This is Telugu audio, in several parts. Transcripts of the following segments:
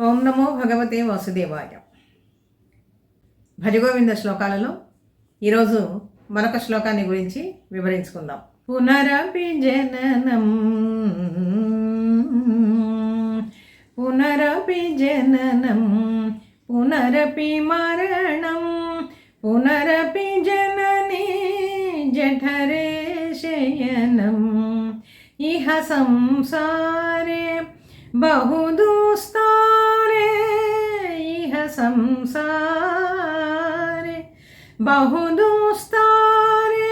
ఓం నమో భగవతే వాసుదేవాయ. భజగోవింద శ్లోకాలలో ఈరోజు మరొక శ్లోకాన్ని గురించి వివరించుకుందాం. పునరపి జననం పునరపి జననం పునరపి మరణం. పునరపి జనని జఠరే శయనం ఇహ సంసారే बहुदुस्तारे इह संसारे बहुदुस्तारे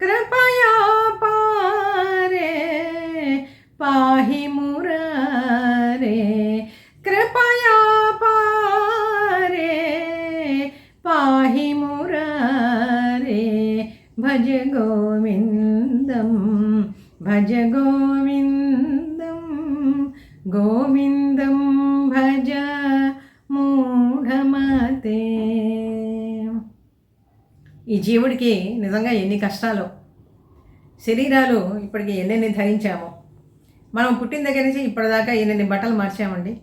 कृपया पारे पाहि मुरारे कृपया पारे पाहि मुरारे भज गोविन्दं भज गोविन्दं గోవిందం భజ మూఢమతే. ఈ జీవుడికి నిజంగా ఎన్ని కష్టాలు? శరీరాలు ఇప్పటికి ఎన్నెన్ని ధరించాము? మనం పుట్టిన దగ్గర నుంచి ఇప్పటిదాకా ఎన్నెన్ని బట్టలు మార్చామండి?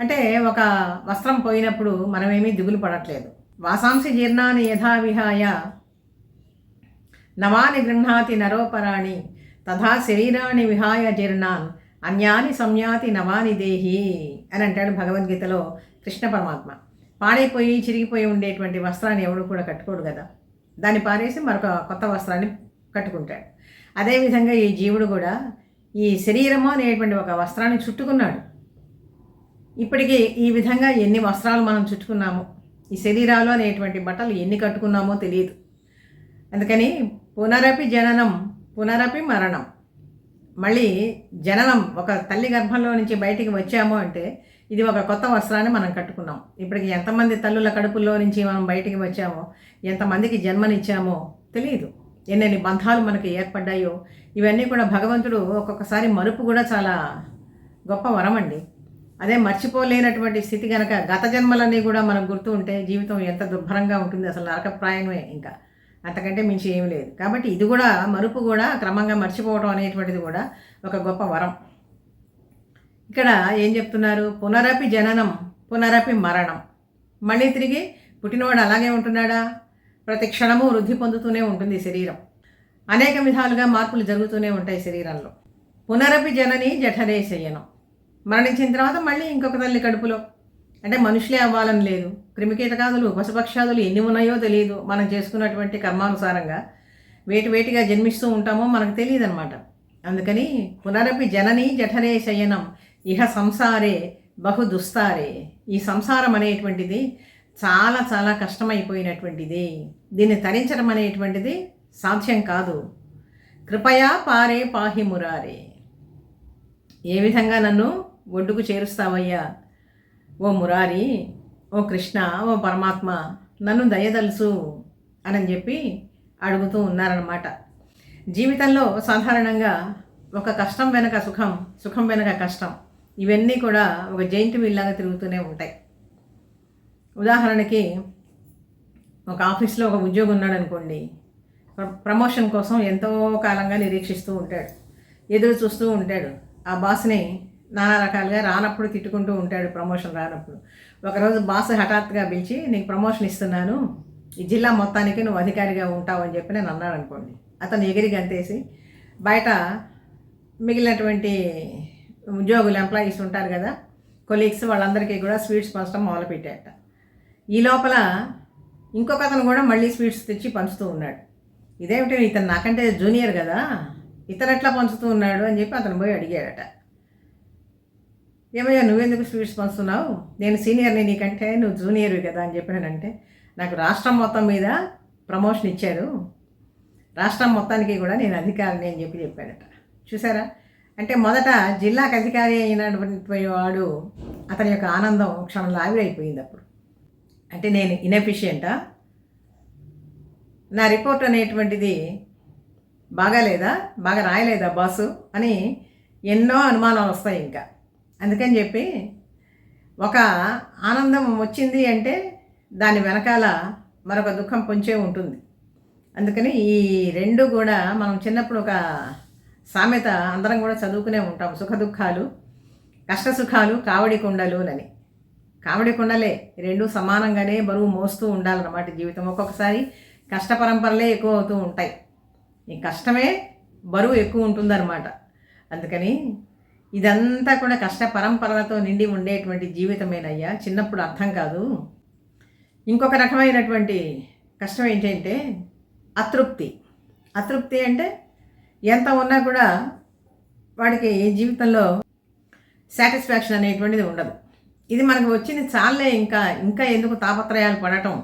అంటే ఒక వస్త్రం పోయినప్పుడు మనమేమీ దిగులు పడట్లేదు. వాసాంసి జీర్ణాన్ని యథావిహాయ నవాని గృహ్ణాతి నరోపరాణి. తథా శరీరాన్ని విహాయ జీర్ణాన్. అన్యాని సంయాతి నవాని దేహి అని అంటాడు భగవద్గీతలో కృష్ణ పరమాత్మ. పాడైపోయి చిరిగిపోయి ఉండేటువంటి వస్త్రాన్ని ఎవడు కూడా కట్టుకోడు కదా. దాన్ని పారేసి మరొక కొత్త వస్త్రాన్ని కట్టుకుంటాడు. అదేవిధంగా ఈ జీవుడు కూడా ఈ శరీరము అనేటువంటి ఒక వస్త్రాన్ని చుట్టుకున్నాడు. ఇప్పటికీ ఈ విధంగా ఎన్ని వస్త్రాలు మనం చుట్టుకున్నామో ఈ శరీరాలు అనేటువంటి బట్టలు ఎన్ని కట్టుకున్నామో తెలియదు. అందుకని పునరపి జననం పునరపి మరణం మళ్ళీ జననం ఒక తల్లి గర్భంలో నుంచి బయటికి వచ్చాము అంటే ఇది ఒక కొత్త వస్త్రాన్ని మనం కట్టుకున్నాం. ఇప్పటికి ఎంతమంది తల్లుల కడుపుల్లో నుంచి మనం బయటికి వచ్చామో ఎంతమందికి జన్మనిచ్చామో తెలియదు ఎన్నెన్ని బంధాలు మనకి ఏర్పడ్డాయో ఇవన్నీ కూడా భగవంతుడు ఒక్కొక్కసారి మరుపు కూడా చాలా గొప్ప వరం అండి. అదే మర్చిపోలేనటువంటి స్థితి కనుక గత జన్మలన్నీ కూడా మనకు గుర్తు ఉంటే జీవితం ఎంత దుర్భరంగా ఉంటుంది అసలు నరకప్రాయమే ఇంకా. అంతకంటే మించి ఏం లేదు. కాబట్టి ఇది కూడా మరుపు కూడా క్రమంగా మర్చిపోవడం అనేటువంటిది కూడా ఒక గొప్ప వరం. ఇక్కడ ఏం చెప్తున్నారు? పునరపి జననం పునరపి మరణం. మళ్ళీ తిరిగి పుట్టినవాడు అలాగే ఉంటున్నాడా? ప్రతి క్షణము వృద్ధి పొందుతూనే ఉంటుంది శరీరం. అనేక విధాలుగా మార్పులు జరుగుతూనే ఉంటాయి శరీరంలో. పునరపి జనని జఠరే చేయను మరణించిన తర్వాత మళ్ళీ ఇంకొక తల్లి కడుపులో. అంటే మనుషులే అవ్వాలని లేదు. క్రిమికీటకాదులు పశుపక్షాదులు ఎన్ని ఉన్నాయో తెలియదు మనం చేసుకున్నటువంటి కర్మానుసారంగా వేటి వేటిగా జన్మిస్తూ ఉంటామో మనకు తెలియదు అనమాట అందుకని పునరపి జనని జఠరే శయనం ఇహ సంసారే బహు దుస్తారే. ఈ సంసారం అనేటువంటిది చాలా చాలా కష్టమైపోయినటువంటిది. దీన్ని తరించడం అనేటువంటిది సాధ్యం కాదు. కృపయా పారే పాహి మురారే. ఏ విధంగా నన్ను ఒడ్డుకు చేరుస్తావయ్యా? ఓ మురారి ఓ కృష్ణ ఓ పరమాత్మ నన్ను దయదలుసు అని చెప్పి అడుగుతూ ఉన్నారనమాట జీవితంలో సాధారణంగా ఒక కష్టం వెనక సుఖం సుఖం వెనక కష్టం ఇవన్నీ కూడా ఒక జైంట్ వీల్లాగా తిరుగుతూనే ఉంటాయి. ఉదాహరణకి ఒక ఆఫీస్లో ఒక ఉద్యోగం ఉన్నాడు అనుకోండి ప్రమోషన్ కోసం ఎంతో కాలంగా నిరీక్షిస్తూ ఉంటాడు ఎదురు చూస్తూ ఉంటాడు. ఆ బాస్ని నానా రకాలుగా రానప్పుడు తిట్టుకుంటూ ఉంటాడు ప్రమోషన్ రానప్పుడు. ఒకరోజు బాస్ హఠాత్తుగా పిలిచి నీకు ప్రమోషన్ ఇస్తున్నాను. ఈ జిల్లా మొత్తానికి నువ్వు అధికారిగా ఉంటావు అని చెప్పి నేను అన్నాడు అనుకోండి. అతను ఎగిరి గంతేసి బయట మిగిలినటువంటి ఉద్యోగులు ఎంప్లాయీస్ ఉంటారు కదా కొలీగ్స్ వాళ్ళందరికీ కూడా స్వీట్స్ పంచడం మొదలుపెట్టాట ఈ లోపల ఇంకొక అతను కూడా మళ్ళీ స్వీట్స్ తెచ్చి పంచుతూ ఉన్నాడు. ఇదేమిటి ఇతను నాకంటే జూనియర్ కదా ఇతను ఎట్లా పంచుతూ ఉన్నాడు అని చెప్పి అతను పోయి అడిగాడట. ఏమయ్యా నువ్వెందుకు స్వీట్స్ పంచుతున్నావు నేను సీనియర్ని నీకంటే నువ్వు జూనియర్వి కదా అని చెప్పినానంటే నాకు రాష్ట్రం మొత్తం మీద ప్రమోషన్ ఇచ్చారు. రాష్ట్రం మొత్తానికి కూడా నేను అధికారిని అని చెప్పి చెప్పాడట. చూసారా? అంటే మొదట జిల్లాకు అధికారి అయినటువంటి వాడు అతని యొక్క ఆనందం క్షణంలో ఆవిరైపోయింది అప్పుడు. అంటే నేను ఇన్ఎఫిషియంటా నా రిపోర్ట్ అనేటువంటిది బాగాలేదా? బాగా రాయలేదా బాసు? అని ఎన్నో అనుమానాలు వస్తాయి ఇంకా. అందుకని చెప్పి ఒక ఆనందం వచ్చింది అంటే దాని వెనకాల మరొక దుఃఖం పొంచే ఉంటుంది. అందుకని ఈ రెండు కూడా మనం చిన్నప్పుడు ఒక సామెత అందరం కూడా చదువుకునే ఉంటాం. సుఖ దుఃఖాలు కష్ట సుఖాలు కావడి కుండలు అని. కావడి కుండలే రెండు సమానంగానే బరువు మోస్తూ ఉండాలన్నమాట జీవితం. ఒక్కొక్కసారి కష్ట పరంపరలే ఎక్కువ అవుతూ ఉంటాయి. ఈ కష్టమే బరువు ఎక్కువ ఉంటుందన్నమాట. అందుకని ఇదంతా కూడా కష్ట పరంపరలతో నిండి ఉండేటువంటి జీవితమేనయ్యా. చిన్నప్పుడు అర్థం కాదు. ఇంకొక రకమైనటువంటి కష్టం ఏంటంటే అతృప్తి. అతృప్తి అంటే ఎంత ఉన్నా కూడా వాడికి జీవితంలో సాటిస్ఫాక్షన్ అనేటువంటిది ఉండదు. ఇది మనకు వచ్చింది చాలే ఇంకా ఇంకా ఎందుకు తాపత్రయాలు పడటం?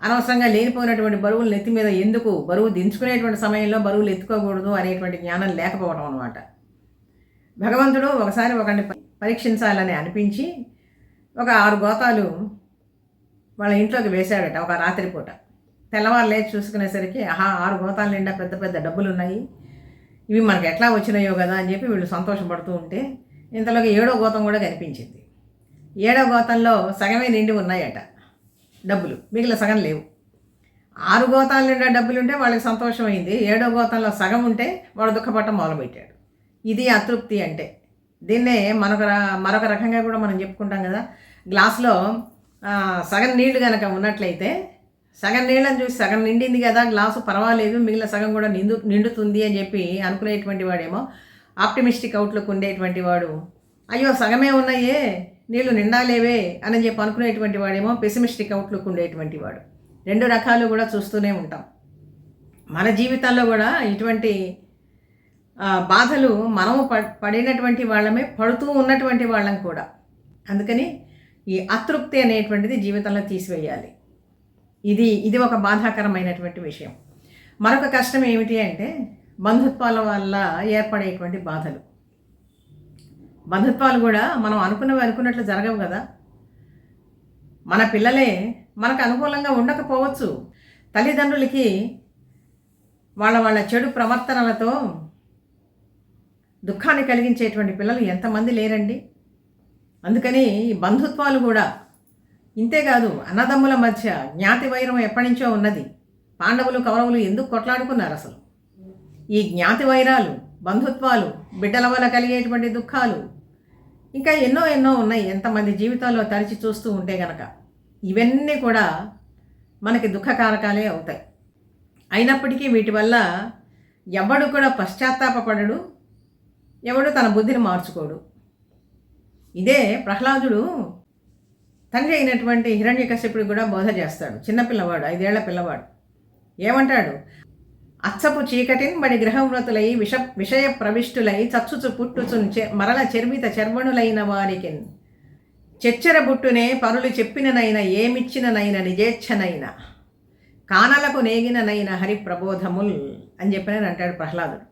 అనవసరంగా లేనిపోయినటువంటి బరువులు నెత్తి మీద ఎందుకు బరువు దించుకునేటువంటి సమయంలో బరువులు ఎత్తుకోకూడదు అనేటువంటి జ్ఞానం లేకపోవడం అనమాట భగవంతుడు ఒకసారి ఒకరిని పరీక్షించాలని అనిపించి ఒక ఆరు గోతాలు వాళ్ళ ఇంట్లోకి వేశాడట ఒక రాత్రిపూట. తెల్లవారు లేచి చూసుకునేసరికి ఆహా ఆరు గోతాల నిండా పెద్ద పెద్ద డబ్బులు ఉన్నాయి ఇవి మనకు ఎట్లా వచ్చినాయో కదా అని చెప్పి వీళ్ళు సంతోషపడుతూ ఉంటే ఇంతలోకి ఏడో గోతం కూడా కనిపించింది. ఏడో గోతంలో సగమే నిండి ఉన్నాయట డబ్బులు. మిగిలిన సగం లేవు. ఆరు గోతాల నిండా డబ్బులు ఉంటే వాళ్ళకి సంతోషమైంది. ఏడో గోతంలో సగం ఉంటే వాడు దుఃఖపడటం మొదలుపెట్టాడు. ఇది అతృప్తి అంటే. దీన్నే మరొక మరొక రకంగా కూడా మనం చెప్పుకుంటాం కదా. గ్లాస్లో సగం నీళ్ళు కనుక ఉన్నట్లయితే సగం నీళ్ళని చూసి సగం నిండింది కదా గ్లాసు పర్వాలేదు మిగిలిన సగం కూడా నిండు నిండుతుంది అని చెప్పి అనుకునేటువంటి వాడేమో ఆప్టిమిస్టిక్ అవుట్లుక్ ఉండేటువంటి వాడు. అయ్యో సగమే ఉన్నాయే నీళ్ళు నిండాలేవే అని చెప్పి అనుకునేటువంటి వాడేమో పెసిమిస్టిక్ అవుట్లుక్ ఉండేటువంటి వాడు. రెండు రకాలు కూడా చూస్తూనే ఉంటాం. మన జీవితాల్లో కూడా ఇటువంటి బాధలు మనము పడినటువంటి వాళ్ళమే పడుతూ ఉన్నటువంటి వాళ్ళం కూడా. అందుకని ఈ అతృప్తి అనేటువంటిది జీవితంలో తీసివేయాలి. ఇది ఇది ఒక బాధాకరమైనటువంటి విషయం. మరొక కష్టం ఏమిటి అంటే బంధుత్వాల వల్ల ఏర్పడేటువంటి బాధలు. బంధుత్వాలు కూడా మనం అనుకున్నవి అనుకున్నట్లు జరగవు కదా. మన పిల్లలే మనకు అనుకూలంగా ఉండకపోవచ్చు. తల్లిదండ్రులకి వాళ్ళ వాళ్ళ చెడు ప్రవర్తనలతో దుఃఖాన్ని కలిగించేటువంటి పిల్లలు ఎంతమంది లేరండి? అందుకని ఈ బంధుత్వాలు కూడా ఇంతేకాదు అన్నదమ్ముల మధ్య జ్ఞాతి వైరం ఎప్పటి నుంచో ఉన్నది. పాండవులు కౌరవులు ఎందుకు కొట్లాడుకున్నారు అసలు? ఈ జ్ఞాతి వైరాలు బంధుత్వాలు బిడ్డల వల్ల కలిగేటువంటి దుఃఖాలు ఇంకా ఎన్నో ఎన్నో ఉన్నాయి. ఎంతమంది జీవితాల్లో తరిచి చూస్తూ ఉంటే గనక ఇవన్నీ కూడా మనకి దుఃఖకారకాలే అవుతాయి. అయినప్పటికీ వీటి వల్ల ఎవడు కూడా పశ్చాత్తాపడడు ఎవడు తన బుద్ధిని మార్చుకోడు. ఇదే ప్రహ్లాదుడు తండ్రి అయినటువంటి హిరణ్యకశ్యపుడు కూడా బోధ చేస్తాడు. చిన్నపిల్లవాడు ఐదేళ్ళ పిల్లవాడు. ఏమంటాడు? అచ్చపు చీకటిని బడి గ్రహవ్రతులై విష విషయ ప్రవిష్టులై చచ్చుచు పుట్టుచు మరల చర్మిత చర్వణులైన వారికి చెచ్చర బుట్టునే పనులు చెప్పిననైన ఏమిచ్చిననైన నిజేచ్ఛనైన. కానలకు నేగిననైన హరిప్రబోధముల్ అని చెప్పిన అంటాడు ప్రహ్లాదుడు.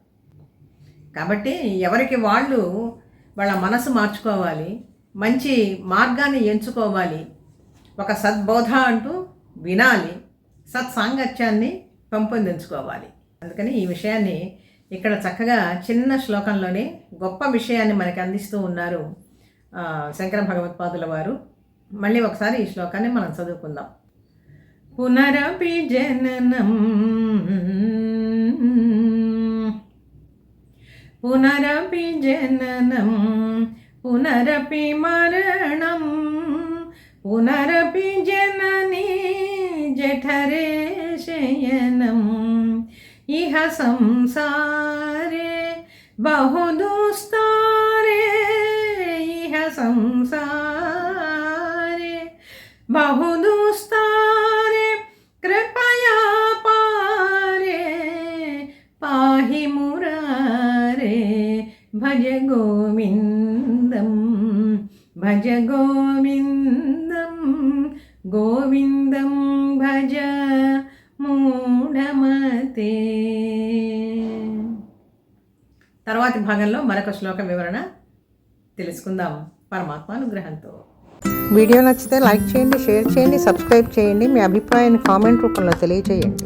కాబట్టి ఎవరికి వాళ్ళు వాళ్ళ మనసు మార్చుకోవాలి మంచి మార్గాన్ని ఎంచుకోవాలి. ఒక సద్బోధ అంటూ వినాలి సత్సాంగత్యాన్ని పెంపొందించుకోవాలి. అందుకని ఈ విషయాన్ని ఇక్కడ చక్కగా చిన్న శ్లోకంలోనే గొప్ప విషయాన్ని మనకి అందిస్తూ ఉన్నారు శంకర భగవత్పాదుల వారు. మళ్ళీ ఒకసారి ఈ శ్లోకాన్ని మనం చదువుకుందాం. పునరపి జననం పునరపి జననం పునరపి మరణం పునరపి జననీ జఠరే శయనం ఇహ సంసారే బహుదుస్తారే ఇహ సంసారే బహుదుస్తారే గోవిందం భజ గోవిందం గోవిందం భజ మూఢమతే తర్వాతి భాగంలో మరొక శ్లోక వివరణ తెలుసుకుందాం పరమాత్మ అనుగ్రహంతో వీడియో నచ్చితే లైక్ చేయండి షేర్ చేయండి సబ్స్క్రైబ్ చేయండి. మీ అభిప్రాయాన్ని కామెంట్ రూపంలో తెలియజేయండి